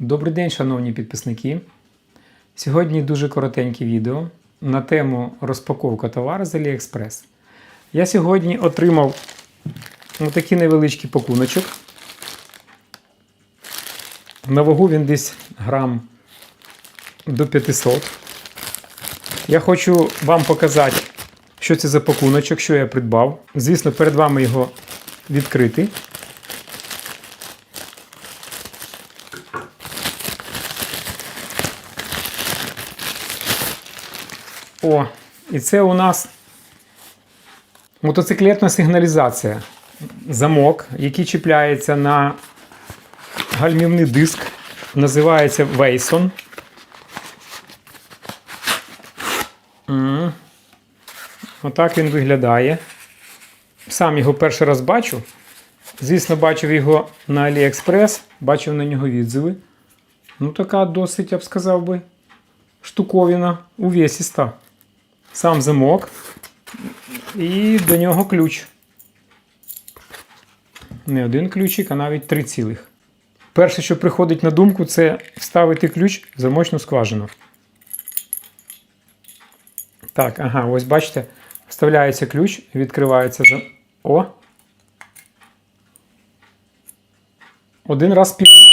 Добрий день, шановні підписники. Сьогодні дуже коротеньке відео на тему розпаковка товару з AliExpress. Я сьогодні отримав такий невеличкий пакуночок. На вагу він десь грам до 500. Я хочу вам показати, що це за пакуночок, що я придбав. Звісно, перед вами його відкрити. О, і це у нас мотоциклетна сигналізація. Замок, який чіпляється на гальмівний диск, називається Вейсон. Отак він виглядає. Сам його перший раз бачу. Звісно, бачив його на AliExpress, бачив на нього відзиви. Ну, така досить, я б сказав би, штуковина увесіста. Сам замок і до нього ключ. Не один ключик, а навіть три цілих. Перше, що приходить на думку, це вставити ключ в замочну скважину. Так, ага, ось бачите, вставляється ключ, відкривається за. О! Один раз пікнув.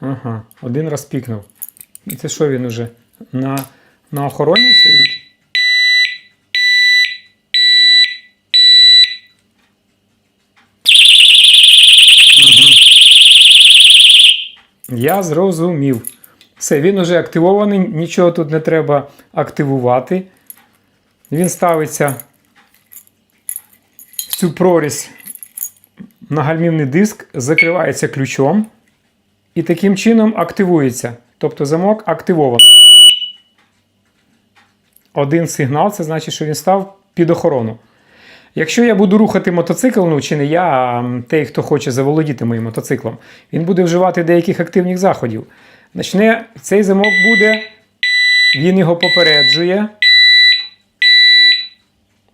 Ага, один раз пікнув. І це що він уже? На, на охороні стоїть? Я зрозумів. Все, він уже активований, нічого тут не треба активувати. Він ставиться в цю прорізь на гальмівний диск, закривається ключом і таким чином активується. Тобто замок активований. Один сигнал це значить, що він став під охорону. Якщо я буду рухати мотоцикл, ну чи не я, а той, хто хоче заволодіти моїм мотоциклом, він буде вживати деяких активних заходів. Начне цей замок буде, він його попереджує.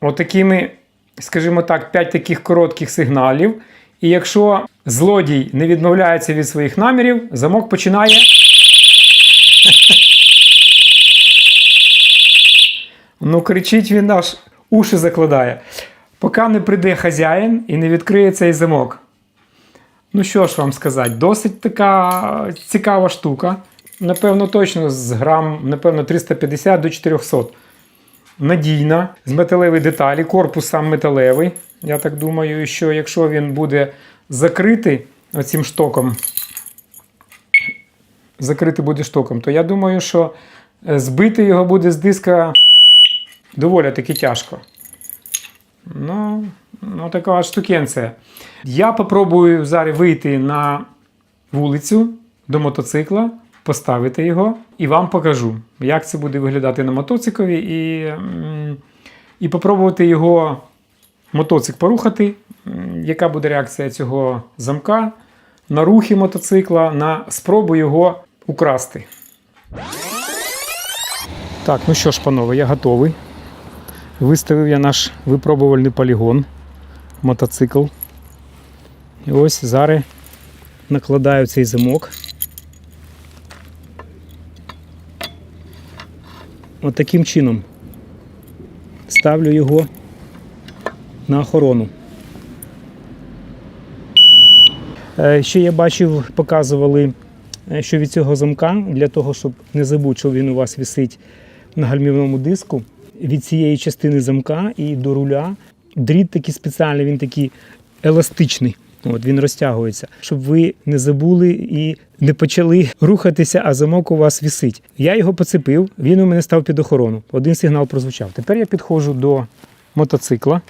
Отакими, скажімо так, 5 таких коротких сигналів. І якщо злодій не відмовляється від своїх намірів, замок починає. Ну, кричить він аж уші закладає. Поки не прийде хазяїн і не відкриє цей замок. Ну, що ж вам сказати, досить така цікава штука. Напевно, точно з грам, напевно, 350 до 400. Надійна, з металевої деталі, корпус сам металевий. Я так думаю, що якщо він буде закритий оцим штоком, закритий буде штоком, то я думаю, що е, збити його буде з диска доволі таки тяжко. Ну, ну така штукенція. Я попробую зараз вийти на вулицю до мотоцикла, поставити його і вам покажу, як це буде виглядати на мотоциклі, і, і попробувати його мотоцикл порухати, яка буде реакція цього замка на рухи мотоцикла, на спробу його украсти. Так, ну що ж, панове, я готовий. Виставив я наш випробувальний полігон, мотоцикл. І ось зараз накладаю цей замок. От таким чином ставлю його на охорону. Е, Ще я бачив, показували, е, що від цього замка, для того, щоб не забути, що він у вас висить на гальмівному диску, від цієї частини замка і до руля дріт такий спеціальний, він такий еластичний. От він розтягується, щоб ви не забули і не почали рухатися, а замок у вас висить. Я його поцепив, він у мене став під охорону. Один сигнал прозвучав. Тепер я підходжу до мотоцикла.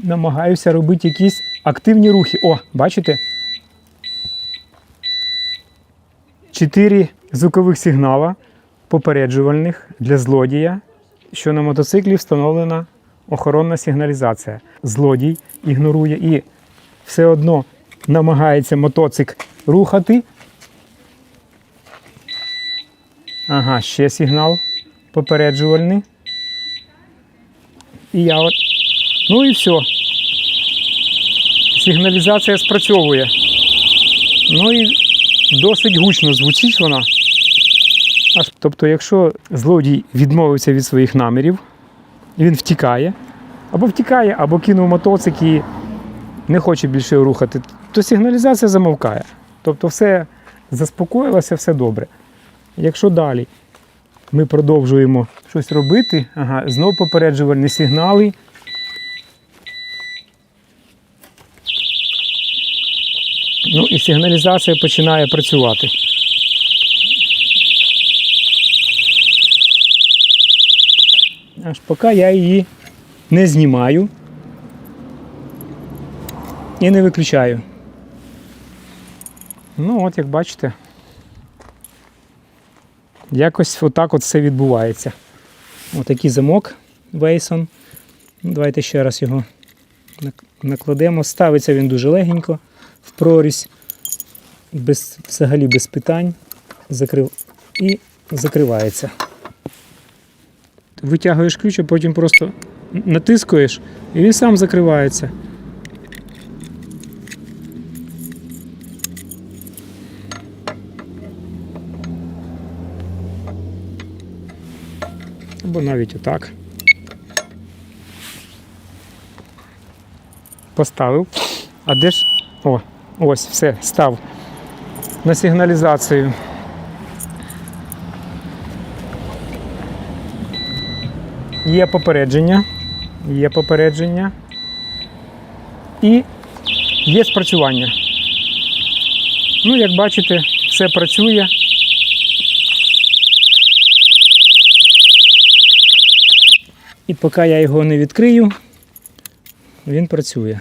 Намагаюся робити якісь активні рухи. О, бачите? Чотири звукових сигнала попереджувальних для злодія, що на мотоциклі встановлена охоронна сигналізація. Злодій ігнорує і все одно намагається мотоцикл рухати. Ага, ще сигнал попереджувальний. І я от. Ну і все. сигналізація спрацьовує. Ну і досить гучно звучить вона. Тобто, якщо злодій відмовився від своїх намірів, він втікає, або втікає, або кинув мотоцик і не хоче більше рухати, то сигналізація замовкає. Тобто все заспокоїлося, все добре. Якщо далі ми продовжуємо щось робити, ага, знов попереджувальні сигнали. Ну і сигналізація починає працювати. Аж поки я її не знімаю і не виключаю. Ну, от як бачите, якось отак от все відбувається. Отакий замок Вейсон. Давайте ще раз його накладемо. Ставиться він дуже легенько в прорізь, без, взагалі без питань. Закрив... І закривається. Витягуєш ключ, а потім просто натискуєш і він сам закривається. Або навіть отак. Поставив. А де ж. О, ось, все, став на сигналізацію. Є попередження. Є попередження. І є спрацювання. Ну, як бачите, все працює. І поки я його не відкрию, він працює.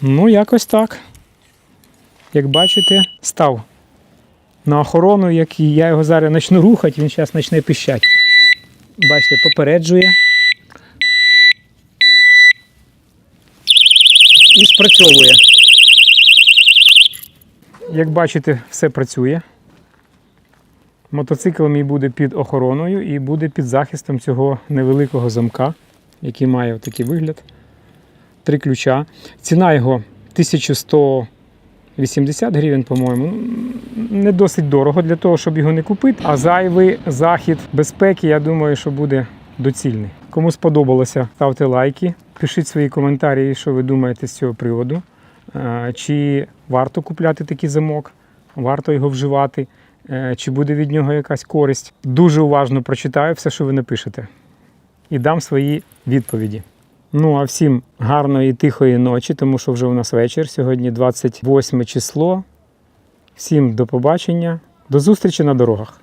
Ну, якось так. Як бачите, став на охорону, як я його зараз почну рухати, він зараз почне піщати. Бачите, попереджує. І спрацьовує. Як бачите, все працює. Мотоцикл мій буде під охороною і буде під захистом цього невеликого замка, який має такий вигляд. Три ключа. Ціна його 1180 гривень, по-моєму. Ну, Не досить дорого для того, щоб його не купити. А зайвий захід безпеки, я думаю, що буде доцільний. Кому сподобалося, ставте лайки, пишіть свої коментарі, що ви думаєте з цього приводу. Е, Чи варто купляти такий замок, варто його вживати, Е, чи буде від нього якась користь. Дуже уважно прочитаю все, що ви напишете, і дам свої відповіді. Ну а всім гарної тихої ночі, тому що вже у нас вечір. Сьогодні 28 число. Всім до побачення, до зустрічі на дорогах.